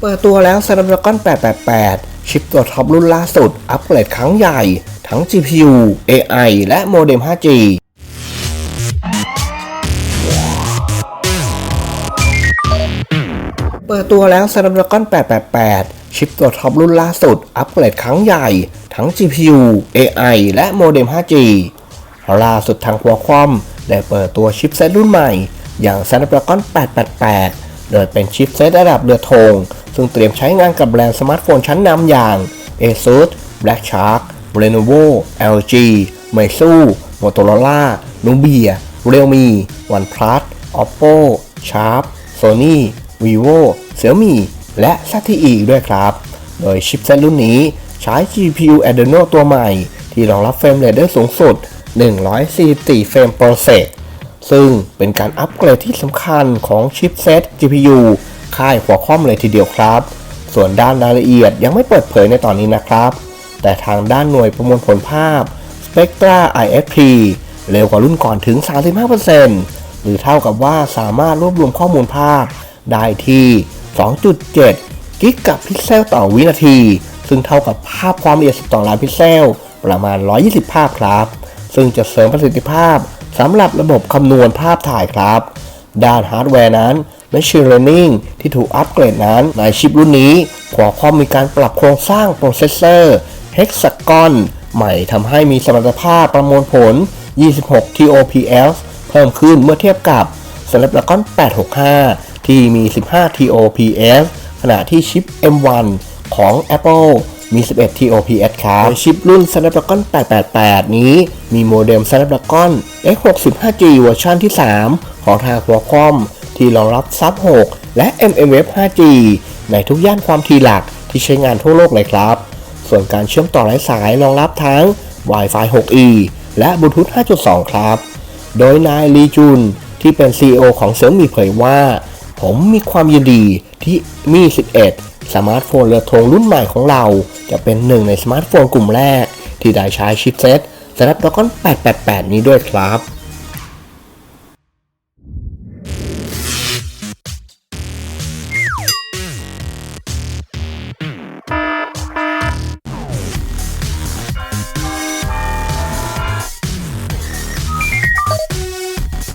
เปิดตัวแล้ว Snapdragon 888 ชิปตัวท็อปรุ่นล่าสุด อัปเกรดครั้งใหญ่ ทั้ง GPU AI และโมเด็ม 5G เปิดตัวแล้ว Snapdragon 888 ชิปตัวท็อปรุ่นล่าสุด อัปเกรดครั้งใหญ่ ทั้ง GPU AI และโมเด็ม 5G ล่าสุดทาง Qualcomm ได้เปิดตัวชิปเซตรุ่นใหม่ อย่าง Snapdragon 888 โดยเป็นชิปเซตระดับเรือธง ซึ่งเตรียมใช้งานกับแบรนด์สมาร์ทโฟนชั้นนำอย่าง ASUS Black Shark Lenovo LG Meizu Motorola Nubia Realme OnePlus Oppo Sharp Sony Vivo Xiaomi และ ZTE อีกด้วยครับ โดยชิปเซตรุ่นนี้ใช้ GPU Adreno ตัวใหม่ ที่รองรับเฟรมเรทได้สูงสุด 144 เฟรม per sec ซึ่งเป็นการอัปเกรดที่สำคัญของชิปเซต GPU ค่าย Qualcomm เลยทีเดียวครับ ส่วนด้านรายละเอียดยังไม่เปิดเผยในตอนนี้นะครับ แต่ทางด้านหน่วยประมวลผลภาพ Spectra ISP เร็วกว่ารุ่นก่อนถึง 35%หรือเท่ากับว่าสามารถรวบรวมข้อมูลภาพ ได้ที่ 2.7 กิกะพิกเซลต่อวินาที ซึ่งเท่ากับภาพความละเอียด 12 ล้านพิกเซล ประมาณ 120 ภาพครับ ซึ่งจะเสริมประสิทธิภาพสำหรับระบบคำนวณภาพถ่ายครับ ด้านฮาร์ดแวร์นั้น Machine Learning ที่ถูกอัปเกรดนั้น ในชิปรุ่นนี้ Qualcomm มีการปรับโครงสร้างโปรเซสเซอร์ Hexagon ใหม่ทำให้มีสมรรถภาพประมวลผล 26 TOPS เพิ่มขึ้นเมื่อเทียบกับ Snapdragon 865 ที่มี 15 TOPS ขณะที่ชิป M1 ของ Apple มี 11 TOPS ครับชิปรุ่น Snapdragon 888 นี้ มีโมเด็ม Snapdragon X65G เวอร์ชันที่ 3 ของทาง Qualcomm ที่รองรับซับ 6 และ mmWave 5G ในทุกย่านความถี่หลักที่ใช้งานทั่วโลกเลยครับ ส่วนการเชื่อมต่อไร้สายรองรับทั้ง Wi-Fi 6E และ Bluetooth 5.2 ครับ โดยนายลีจุนที่เป็น CEO ของเซี่ยมีเผยว่า ผมมีความยินดีที่มี 11 สมาร์ทโฟนเรือธงรุ่นใหม่ของเรา จะเป็นหนึ่งในสมาร์ทโฟนกลุ่มแรก ที่ได้ใช้ชิปเซ็ต Snapdragon 888 นี้ด้วยครับ